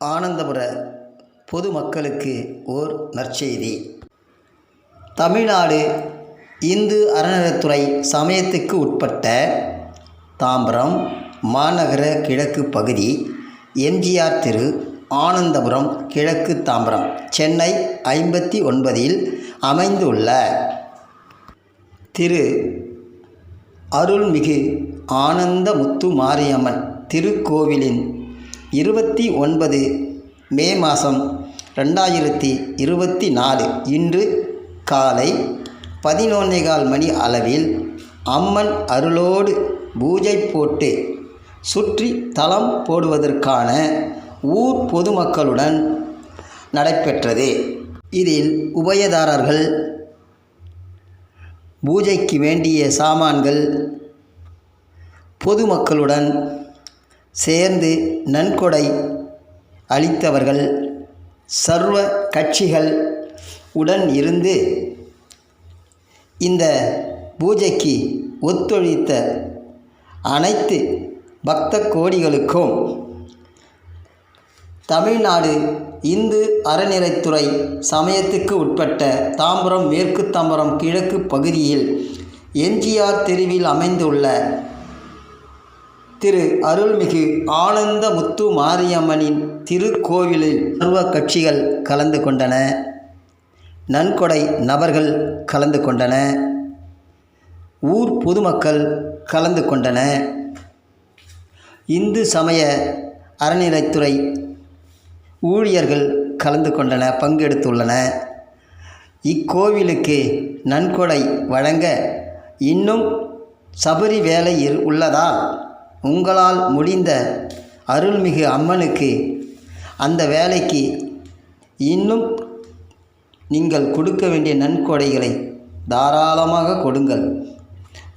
ஆனந்தபுர பொதுமக்களுக்கு ஓர் நற்செய்தி. தமிழ்நாடு இந்து அறநிலையத்துறை சமயத்துக்கு உட்பட்ட தாம்பரம் மாநகர கிழக்கு பகுதி எம்ஜிஆர் திரு ஆனந்தபுரம் கிழக்கு தாம்பரம் சென்னை ஐம்பத்தி ஒன்பதில் அமைந்துள்ள திரு அருள்மிகு ஆனந்தமுத்து மாரியம்மன் திருக்கோவிலின் இருபத்தி ஒன்பது மே மாதம் ரெண்டாயிரத்தி இருபத்தி நாலு இன்று காலை பதினொன்னேகால் மணி அளவில் அம்மன் அருளோடு பூஜை போட்டு சுற்றி தளம் போடுவதற்கான ஊர் பொதுமக்களுடன் நடைபெற்றது. இதில் உபயதாரர்கள் பூஜைக்கு வேண்டிய சாமான்கள் பொதுமக்களுடன் சேர்ந்து நன்கொடை அளித்தவர்கள் சர்வ கட்சிகள் உடன் இருந்து இந்த பூஜைக்கு ஒத்துழைத்த அனைத்து பக்த கோடிகளுக்கும் தமிழ்நாடு இந்து அறநிலைத்துறை சமயத்துக்கு உட்பட்ட தாம்பரம் மேற்கு தாம்பரம் கிழக்கு பகுதியில் எம்ஜிஆர் தெருவில் அமைந்துள்ள திரு அருள்மிகு ஆனந்த முத்து மாரியம்மனின் திருக்கோவிலில் சர்வ கட்சிகள் கலந்து கொண்டன. நன்கொடை நபர்கள் கலந்து கொண்டன. ஊர் பொதுமக்கள் கலந்து கொண்டன. இந்து சமய அறநிலைத்துறை ஊழியர்கள் கலந்து கொண்டன பங்கெடுத்துள்ளன. இக்கோவிலுக்கு நன்கொடை வழங்க இன்னும் சபரி வேலை உள்ளதா? உள்ளதால் உங்களால் முடிந்த அருள்மிகு அம்மனுக்கு அந்த வேலைக்கு இன்னும் நீங்கள் கொடுக்க வேண்டிய நன்கொடைகளை தாராளமாக கொடுங்கள்.